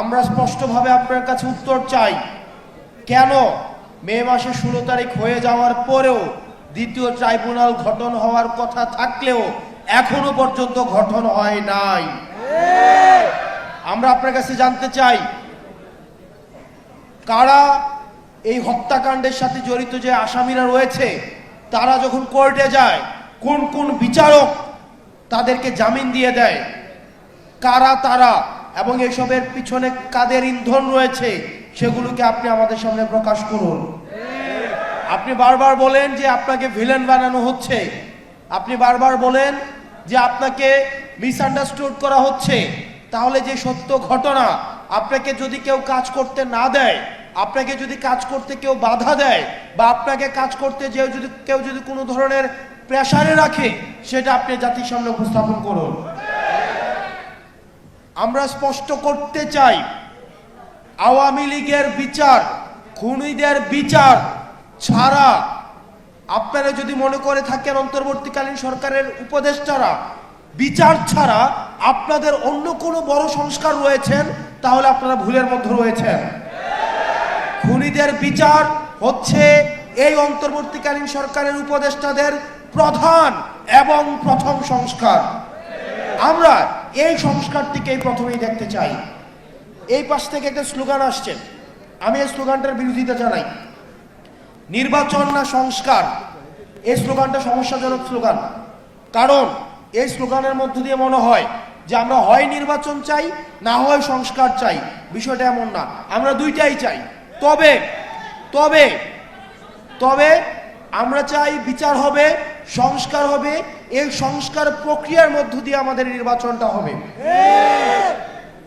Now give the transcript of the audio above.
আমরা স্পষ্টভাবে আপনার কাছে উত্তর চাই। কেন? মে মাসে ষোলো তারিখ হয়ে যাওয়ার পরেও দ্বিতীয় ট্রাইব্যুনাল গঠন হওয়ার কথা থাকলেও এখনও পর্যন্ত গঠন হয় নাই। আমরা আপনার কাছে জানতে চাই, কারা এই হত্যাকাণ্ডের সাথে জড়িত যে আসামিরা রয়েছে, তারা যখন কোর্টে যায়, কোন কোন বিচারক তাদেরকে জামিন দিয়ে দেয়? কারা তারা? এবং এসবের পিছনে কাদের ইন্ধন রয়েছে, সেগুলোকে আপনি আমাদের সামনে প্রকাশ করুন। আপনি বারবার বলেন যে আপনাকে ভিলেন বানানো হচ্ছে। আপনি বারবার বলেন যে আপনাকে মিসআন্ডারস্টুড করা হচ্ছে। তাহলে যে সত্য ঘটনা, আপনাকে যদি কেউ কাজ করতে না দেয়, আপনাকে যদি কাজ করতে কেউ বাধা দেয়, বা আপনাকে কাজ করতে যে যদি, কেউ যদি কোনো ধরনের প্রেশারে রাখে, সেটা আপনি জাতির সামনে উপস্থাপন করুন। আমরা স্পষ্ট করতে চাই, আওয়ামী লীগের বিচার, খুনিদের বিচার ছাড়া আপনারা যদি মনে করে থাকেন অন্তর্বর্তীকালীন সরকারের উপদেষ্টারা, বিচার ছাড়া আপনাদের অন্য কোনো বড় সংস্কার রয়েছেন, তাহলে আপনারা ভুলের মধ্যে রয়েছেন। খুনিদের বিচার হচ্ছে এই অন্তর্বর্তীকালীন সরকারের উপদেষ্টাদের প্রধান এবং প্রথম সংস্কার। আমরা এই সংস্কারটিকেই প্রথমেই দেখতে চাই। এই পাশ থেকে একটা স্লোগান আসছে। আমি এই স্লোগানটার বিরোধিতা জানাই। নির্বাচন না সংস্কার, এই স্লোগানটা সমস্যাজনক স্লোগান। কারণ এই স্লোগানের মধ্য দিয়ে মনে হয় যে আমরা হয় নির্বাচন চাই, না হয় সংস্কার চাই। বিষয়টা এমন না। আমরা দুইটাই চাই। তবে তবে তবে আমরা চাই বিচার হবে সংস্কার হবে এই সংস্কার প্রক্রিয়ার মধ্য দিয়ে আমাদের নির্বাচনটা হবে।